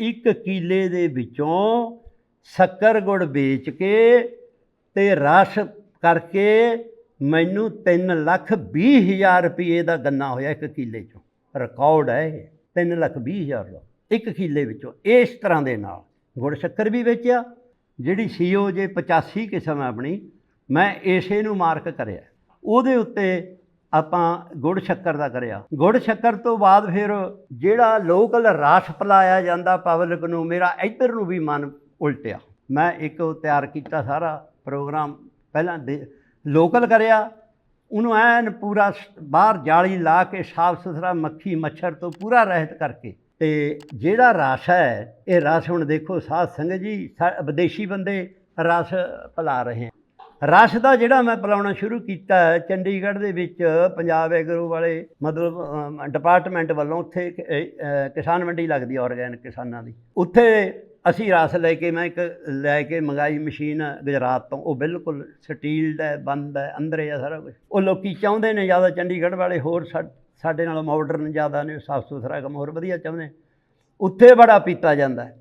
ਇੱਕ ਕਿਲੇ ਦੇ ਵਿੱਚੋਂ ਸ਼ੱਕਰ ਗੁੜ ਵੇਚ ਕੇ ਤੇ ਰਸ ਕਰਕੇ ਮੈਨੂੰ 3 ਲੱਖ 20 ਹਜ਼ਾਰ ਰੁਪਏ ਦਾ ਗੰਨਾ ਹੋਇਆ ਇੱਕ ਕਿੱਲੇ ਚੋਂ। ਰਿਕਾਰਡ ਹੈ ਇਹ। 3 ਲੱਖ 20 ਹਜ਼ਾਰ ਦਾ। ਇੱਕ ਕਿੱਲੇ ਵਿੱਚੋਂ। ਇਸ ਤਰ੍ਹਾਂ ਦੇ ਨਾਲ ਗੁੜ ਸ਼ੱਕਰ ਵੀ ਵੇਚਿਆ, ਜਿਹੜੀ ਸੀਓ ਜੇ 85 ਕਿਸਮ ਆਪਣੀ, ਮੈਂ ਇਸੇ ਨੂੰ ਮਾਰਕ ਕਰਿਆ। ਉਹਦੇ ਉੱਤੇ ਆਪਾਂ ਗੁੜ ਸ਼ੱਕਰ ਦਾ ਕਰਿਆ। ਗੁੜ ਸ਼ੱਕਰ ਤੋਂ ਬਾਅਦ ਫਿਰ ਜਿਹੜਾ ਲੋਕਲ ਰਸ ਪਲਾਇਆ ਜਾਂਦਾ ਪਬਲਿਕ ਨੂੰ, ਮੇਰਾ ਇੱਧਰ ਨੂੰ ਵੀ ਮਨ ਉਲਟਿਆ। ਮੈਂ ਇੱਕ ਤਿਆਰ ਕੀਤਾ ਸਾਰਾ ਪ੍ਰੋਗਰਾਮ, ਪਹਿਲਾਂ ਦੇ ਲੋਕਲ ਕਰਿਆ। ਉਹਨੂੰ ਐਨ ਪੂਰਾ ਸ- ਬਾਹਰ ਜਾਲੀ ਲਾ ਕੇ ਸਾਫ਼ ਸੁਥਰਾ ਮੱਖੀ, ਮੱਛਰ ਤੋਂ ਪੂਰਾ ਰਹਿਤ ਕਰਕੇ। ਤੇ ਜਿਹੜਾ ਰਸ ਹੈ, ਇਹ ਰਸ ਹੁਣ ਦੇਖੋ ਸਾਧ ਸੰਗਤ ਜੀ, ਸਾ- ਵਿਦੇਸ਼ੀ ਬੰਦੇ ਰਸ ਪਿਲਾ ਰਹੇ ਹੈ ਰਸ ਦਾ ਜਿਹੜਾ ਮੈਂ ਪਿਲਾਉਣਾ ਸ਼ੁਰੂ ਕੀਤਾ ਚੰਡੀਗੜ੍ਹ ਦੇ ਵਿੱਚ ਪੰਜਾਬ ਐਗਰੋ ਵਾਲੇ, ਮਤਲਬ ਡਿਪਾਰਟਮੈਂਟ ਵੱਲੋਂ ਉੱਥੇ ਕਿਸਾਨ ਮੰਡੀ ਲੱਗਦੀ ਹੈ ਆਰਗੈਨਿਕ ਕਿਸਾਨਾਂ ਦੀ। ਉੱਥੇ ਅਸੀਂ ਰਸ ਲੈ ਕੇ, ਮੈਂ ਇੱਕ ਲੈ ਕੇ ਮੰਗਾਈ ਮਸ਼ੀਨ ਗੁਜਰਾਤ ਤੋਂ। ਉਹ ਬਿਲਕੁਲ ਸਟੀਲਡ ਹੈ, ਬੰਦ ਹੈ, ਅੰਦਰੇ ਆ ਸਾਰਾ ਕੁਝ ਉਹ ਲੋਕੀ ਚਾਹੁੰਦੇ ਨੇ ਜ਼ਿਆਦਾ, ਚੰਡੀਗੜ੍ਹ ਵਾਲੇ ਹੋਰ ਸਾ- ਸਾਡੇ ਨਾਲ ਮਾਡਰਨ ਜ਼ਿਆਦਾ ਨੇ ਸਾਫ਼ ਸੁਥਰਾ ਕੰਮ ਹੋਰ ਵਧੀਆ ਚਾਹੁੰਦੇ। ਉੱਥੇ ਬੜਾ ਪੀਤਾ ਜਾਂਦਾ ਹੈ।